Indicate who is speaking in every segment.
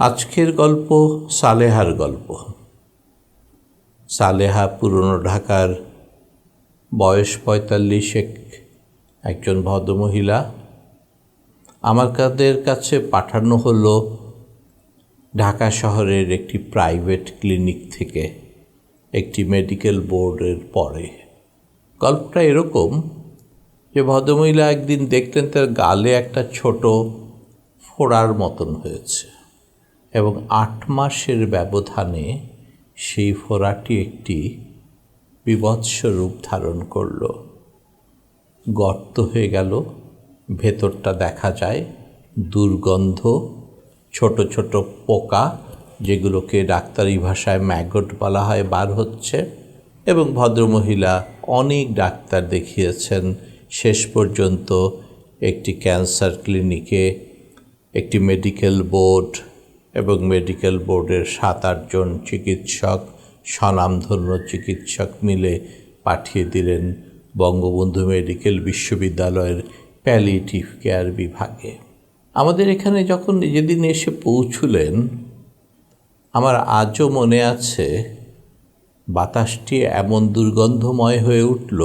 Speaker 1: আজকের গল্প সালেহার গল্প। সালেহা পুরনো ঢাকার বয়স পঁয়তাল্লিশ এক একজন ভদ্রমহিলা। আমার কাদের কাছে পাঠানো হলো ঢাকা শহরের একটি প্রাইভেট ক্লিনিক থেকে একটি মেডিকেল বোর্ডের পরে। গল্পটা এরকম যে ভদ্রমহিলা একদিন দেখলেন তার গালে একটা ছোট ফোড়ার মতন হয়েছে। এবং আট মাসের ব্যবধানে সেই ফোড়াটি একটি বিভৎস রূপ ধারণ করল। গর্ত হয়ে গেল, ভেতরটা দেখা যায় দুর্গন্ধ, ছোট ছোট পোকা যেগুলোকে ডাক্তারি ভাষায় ম্যাগট বলা হয় বার হচ্ছে এবং ভদ্রমহিলা অনেক ডাক্তার দেখিয়েছেন। শেষ পর্যন্ত একটি ক্যান্সার ক্লিনিকে একটি মেডিকেল বোর্ড এবং মেডিকেল বোর্ডের সাত আটজন চিকিৎসক, স্বনামধন্য চিকিৎসক মিলে পাঠিয়ে দিলেন বঙ্গবন্ধু মেডিকেল বিশ্ববিদ্যালয়ের প্যালিয়েটিভ কেয়ার বিভাগে। আমাদের এখানে যখন যেদিন এসে পৌঁছলেন, আমার আজও মনে আছে, বাতাসটি এমন দুর্গন্ধময় হয়ে উঠল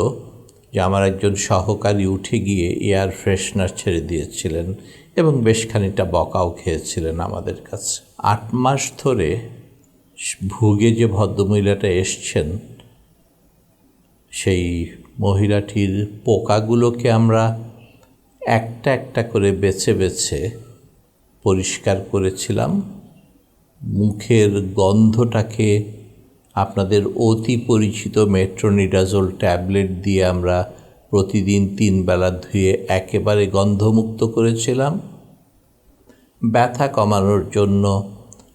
Speaker 1: যে আমার একজন সহকারী উঠে গিয়ে এয়ার ফ্রেশনার ছেড়ে দিয়েছিলেন। এবং বেশ খানিকটা বকাও খেয়েছিলেন আমাদের কাছে। আট মাস ধরে ভুগে যে ভদ্রমহিলাটা এসছেন, সেই মহিলাটির পোকাগুলোকে আমরা একটা একটা করে বেছে বেছে পরিষ্কার করেছিলাম। মুখের গন্ধটাকে আপনাদের অতি পরিচিত মেট্রোনিডাজোল ট্যাবলেট দিয়ে আমরা প্রতিদিন তিন বেলা ধুয়ে একেবারে গন্ধমুক্ত করেছিলাম। ব্যথা কমানোর জন্য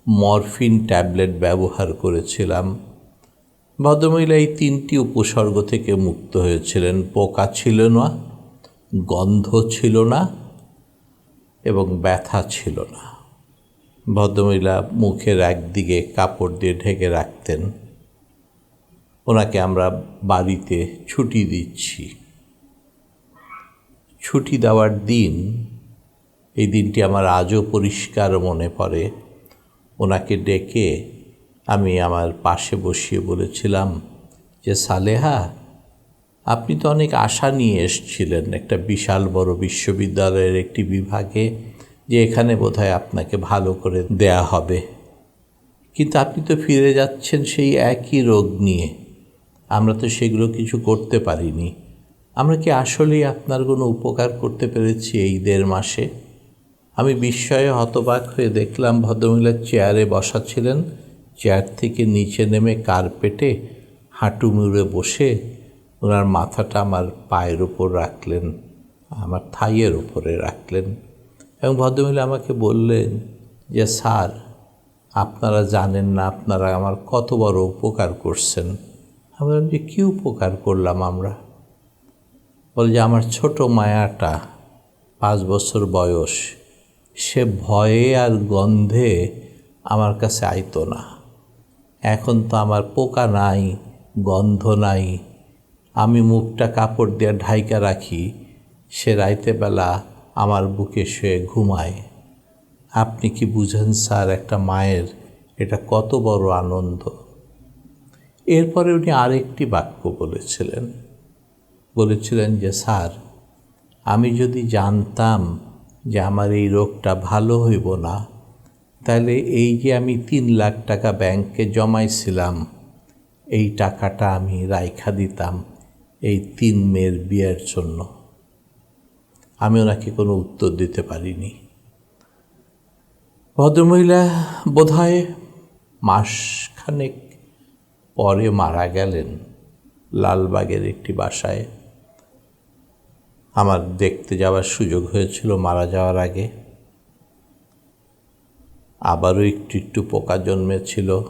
Speaker 1: মরফিন ট্যাবলেট ব্যবহার করেছিলাম। ভদ্রমহিলা এই তিনটি উপসর্গ থেকে মুক্ত হয়েছিলেন। পোকা ছিল না, গন্ধ ছিল না এবং ব্যথা ছিল না। ভদ্রমহিলা মুখের একদিকে কাপড় দিয়ে ঢেকে রাখতেন। ওনাকে আমরা বাড়িতে ছুটি দিচ্ছি। ছুটি দেওয়ার দিন, এই দিনটি আমার আজও পরিষ্কার মনে পড়ে। ওনাকে ডেকে আমি আমার পাশে বসিয়ে বলেছিলাম যে, সালেহা, আপনি তো অনেক আশা নিয়ে এসছিলেন একটা বিশাল বড় বিশ্ববিদ্যালয়ের একটি বিভাগে, যে এখানে বোধহয় আপনাকে ভালো করে দেয়া হবে। কিন্তু আপনি তো ফিরে যাচ্ছেন সেই একই রোগ নিয়ে। আমরা তো সেগুলো কিছু করতে পারিনি। আমরা কি আসলেই আপনার কোনো উপকার করতে পেরেছি এই দেড় মাসে? আমি বিস্ময়ে হতবাক হয়ে দেখলাম ভদ্রমহিলা চেয়ারে বসা ছিলেন চেয়ার থেকে নিচে নেমে কার্পেটে হাঁটু মুড়ে বসে ওনার মাথাটা আমার পায়ের ওপর রাখলেন, আমার থাইয়ের ওপরে রাখলেন এবং ভদ্রমহিলা আমাকে বললেন যে, স্যার, আপনারা জানেন না আপনারা আমার কত বড় উপকার করছেন। আমি বললাম যে, কী উপকার করলাম আমরা? বলে যে, আমার ছোট মায়াটা পাঁচ বছর বয়স। সে ভয়ে আর গন্ধে আমার কাছে আইতো না। এখন তো আমার পোকা নাই, গন্ধ নাই। আমি মুখটা কাপড় দিয়ে ঢাইকা রাখি, সে রাইতে বেলা আমার বুকে শুয়ে ঘুমায়। আপনি কি বুঝেন স্যার, একটা মায়ের এটা কত বড় আনন্দ? এরপরে উনি আরেকটি বাক্য বলেছিলেন। বলেছিলেন যে, স্যার, আমি যদি জানতাম যে আমার এই রোগটা ভালো হইব না, তাহলে এই যে আমি তিন লাখ টাকা ব্যাংকে জমাইছিলাম, এই টাকাটা আমি রাইখা দিতাম এই তিন মেয়ের বিয়ের জন্য। আমি ওনাকে কোনো উত্তর দিতে পারিনি। ভদ্রমহিলা বোধহয় মাসখানেক পরে মারা গেলেন লালবাগের একটি বাসায়। আমার দেখতে যাওয়ার সুযোগ হয়েছিল মারা যাওয়ার আগে। আবারও একটু একটু পোকা জন্মেছিল।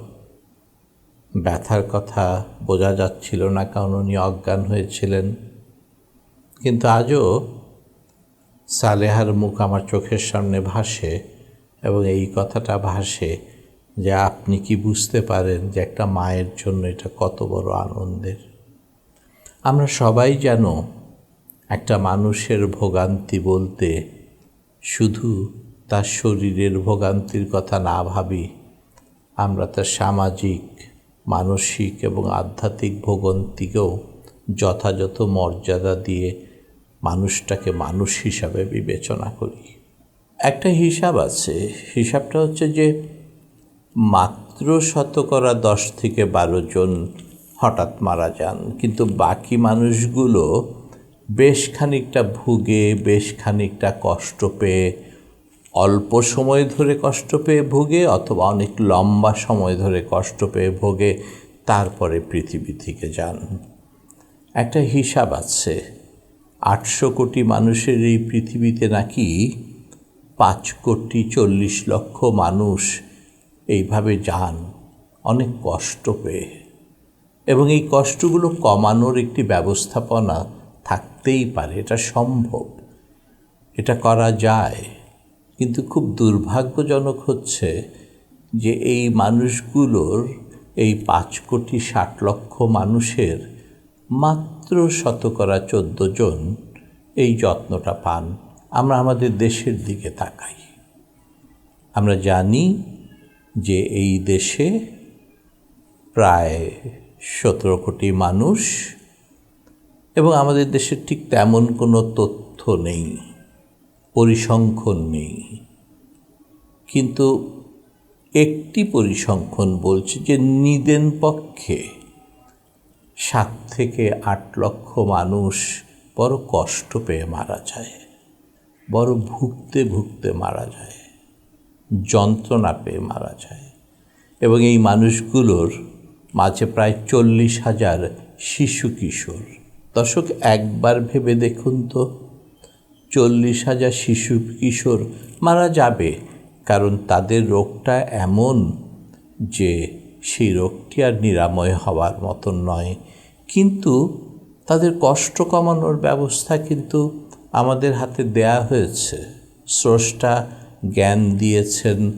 Speaker 1: ব্যথার কথা বোঝা যাচ্ছিল না কারণ উনি অজ্ঞান হয়েছিলেন। কিন্তু আজও সালেহার মুখ আমার চোখের সামনে ভাসে এবং এই কথাটা ভাসে যে আপনি কি বুঝতে পারেন যে একটা মায়ের জন্য এটা কত বড় আনন্দের। আমরা সবাই যেন একটা মানুষের ভোগান্তি বলতে শুধু তার শরীরের ভোগান্তির কথা না ভাবি, আমরা তার সামাজিক, মানসিক এবং আধ্যাত্মিক ভোগান্তিকেও যথাযথ মর্যাদা দিয়ে মানুষটাকে মানুষ হিসাবে বিবেচনা করি। একটা হিসাব আছে, হিসাবটা হচ্ছে যে মাত্র শতকরা দশ থেকে বারো জন হঠাৎ মারা যান, কিন্তু বাকি মানুষগুলো বেশ খানিকটা ভুগে, বেশ খানিকটা কষ্ট পেয়ে, অল্প সময় ধরে কষ্ট পেয়ে ভোগে অথবা অনেক লম্বা সময় ধরে কষ্ট পেয়ে ভোগে, তারপরে পৃথিবী থেকে যান। একটা হিসাব আছে, আটশো কোটি মানুষের এই পৃথিবীতে নাকি পাঁচ কোটি চল্লিশ লক্ষ মানুষ এইভাবে যান, অনেক কষ্ট পেয়ে। এবং এই কষ্টগুলো কমানোর একটি ব্যবস্থাপনা থাকতেই পারে, এটা সম্ভব। এটা করা যায়। কিন্তু খুব দুর্ভাগ্যজনক হচ্ছে যে এই মানুষগুলোর এই পাঁচ কোটি ষাট লক্ষ মানুষের মাত্র শতকরা চোদ্দ জন এই যত্নটা পান। আমরা আমাদের দেশের দিকে তাকাই। আমরা জানি যে এই দেশে প্রায় সতেরো কোটি মানুষ এবং আমাদের দেশে ঠিক তেমন কোনো তথ্য নেই, পরিসংখ্যন নেই। কিন্তু একটি পরিসংখ্যান বলছে যে নিদেন পক্ষে সাত থেকে আট লক্ষ মানুষ বড় কষ্ট পেয়ে মারা যায়, বড় ভুগতে ভুগতে মারা যায়, যন্ত্রণা পেয়ে মারা যায়। এবং এই মানুষগুলোর মাঝে প্রায় চল্লিশ হাজার শিশু কিশোর। দর্শক, একবার ভেবে দেখুন তো, চল্লিশ হাজার শিশু কিশোর মারা যাবে, কারণ তাদের রোগটা এমন যে সেই রোগটি আর নিরাময় হওয়ার মতন নয়। কিন্তু তাদের কষ্ট কমানোর ব্যবস্থা কিন্তু আমাদের হাতে দেয়া হয়েছে। স্রষ্টা জ্ঞান দিয়েছেন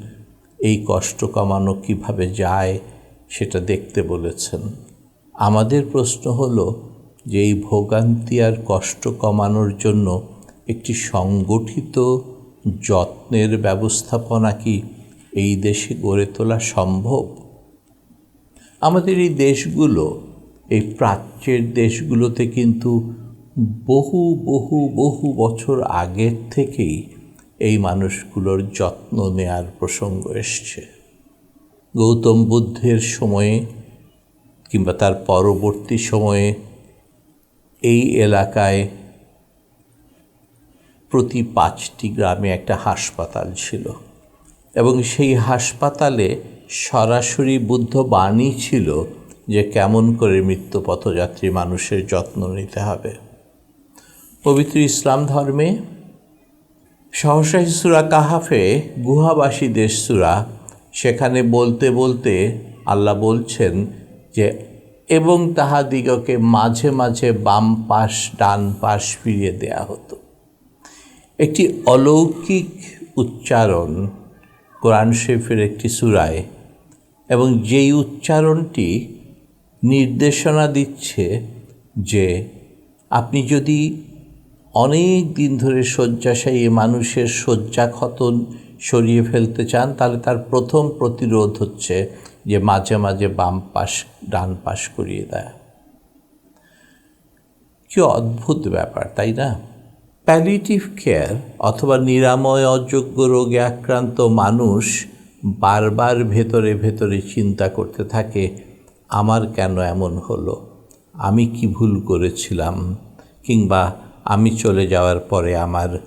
Speaker 1: এই কষ্ট কমানো কীভাবে যায় সেটা দেখতে বলেছেন। আমাদের প্রশ্ন হলো যে এই ভোগান্তি আর কষ্ট কমানোর জন্য একটি সংগঠিত যত্নের ব্যবস্থাপনা কি এই দেশে গড়ে তোলা সম্ভব? আমাদের এই দেশগুলো, এই প্রাচ্যের দেশগুলোতে কিন্তু বহু বহু বহু বছর আগের থেকেই এই মানুষগুলোর যত্ন নেয়ার প্রসঙ্গ এসছে। গৌতম বুদ্ধের সময়ে কিংবা তার পরবর্তী সময়ে এই এলাকায় প্রতি পাঁচটি গ্রামে একটা হাসপাতাল ছিল এবং সেই হাসপাতালে সরাসরি বুদ্ধ বাণী ছিল যে কেমন করে মৃত্যু পথযাত্রী মানুষের যত্ন নিতে হবে। পবিত্র ইসলাম ধর্মে সহসাহী সুরা কাহাফে গুহাবাসী দেশ সুরা, সেখানে বলতে বলতে আল্লাহ বলছেন যে এবং তাহাদিগকে মাঝে মাঝে বাম পাশ, ডান পাশ ফিরিয়ে দেয়া হতো। একটি অলৌকিক উচ্চারণ কোরআন শরীফের একটি সুরায় এবং যেই উচ্চারণটি নির্দেশনা দিচ্ছে যে আপনি যদি অনেক দিন ধরে শয্যাশায়ী মানুষের শয্যা খতন সরিয়ে ফেলতে চান, তাহলে তার প্রথম প্রতিরোধ হচ্ছে যে মাঝে মাঝে বাম পাশ, ডান পাশ করিয়ে দেয়। কি অদ্ভুত ব্যাপার, তাই না? প্যালিটিভ কেয়ার অথবা নিরাময় অযোগ্য রোগে আক্রান্ত মানুষ বারবার ভেতরে ভেতরে চিন্তা করতে থাকে, আমার কেন এমন হলো? আমি কি ভুল করেছিলাম? কিংবা, আমি চলে যাওয়ার পরে আমার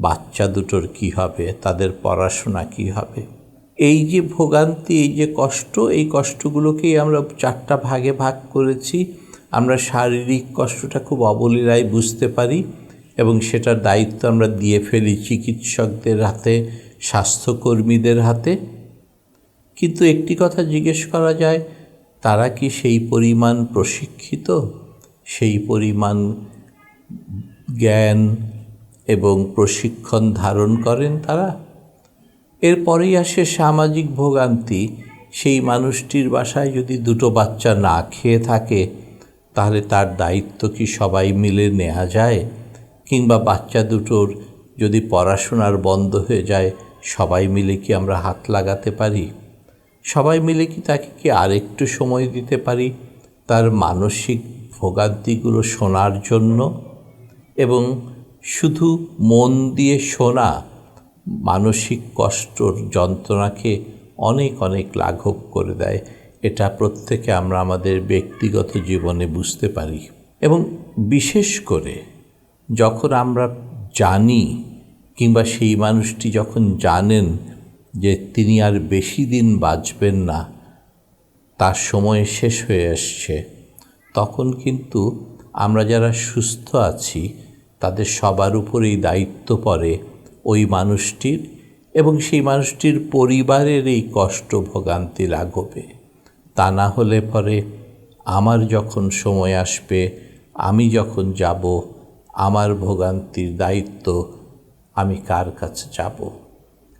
Speaker 1: বাচ্চা দুটোর কি হবে? তাদের পড়াশোনা কি হবে? এই যে ভোগান্তি, এই যে কষ্ট, এই কষ্টগুলোকেই আমরা চারটা ভাগে ভাগ করেছি। আমরা শারীরিক কষ্টটা খুব অবলীলায় বুঝতে পারি এবং সেটার দায়িত্ব আমরা দিয়ে ফেলি চিকিৎসকদের হাতে, স্বাস্থ্যকর্মীদের হাতে। কিন্তু একটি কথা জিজ্ঞেস করা যায়, তারা কি সেই পরিমাণ প্রশিক্ষিত? সেই পরিমাণ জ্ঞান এবং প্রশিক্ষণ ধারণ করেন তারা? এরপরেই আসে সামাজিক ভোগান্তি। সেই মানুষটির বাসায় যদি দুটো বাচ্চা না খেয়ে থাকে, তাহলে তার দায়িত্ব কি সবাই মিলে নেওয়া যায়? কিংবা বাচ্চা দুটোর যদি পড়াশোনার বন্ধ হয়ে যায়, সবাই মিলে কি আমরা হাত লাগাতে পারি? সবাই মিলে কি তাকে কি আরেকটু সময় দিতে পারি? তার মানসিক ভোগান্তিগুলো শোনার জন্য? এবং শুধু মন দিয়ে শোনা মানসিক কষ্টর যন্ত্রণাকে অনেক অনেক লাঘব করে দেয়। এটা প্রত্যেকে আমরা আমাদের ব্যক্তিগত জীবনে বুঝতে পারি। এবং বিশেষ করে যখন আমরা জানি কিংবা সেই মানুষটি যখন জানেন যে তিনি আর বেশি দিন বাঁচবেন না, তার সময় শেষ হয়ে আসছে, তখন কিন্তু আমরা যারা সুস্থ আছি, তাদের সবার উপরেই দায়িত্ব পড়ে ওই মানুষটির এবং সেই মানুষটির পরিবারের এই কষ্ট ভোগান্তি লাঘবে। তা না হলে পরে আমার যখন সময় আসবে, আমি যখন যাব, আমার ভোগান্তির দায়িত্ব আমি কার কাছে যাব?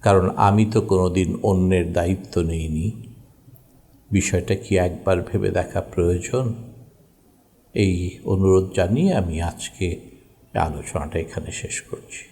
Speaker 1: কারণ আমি তো কোনো দিন অন্যের দায়িত্ব নেইনি। বিষয়টা কি একবার ভেবে দেখা প্রয়োজন? এই অনুরোধ জানিয়ে আমি আজকে আলোচনাটা এখানে শেষ করছি।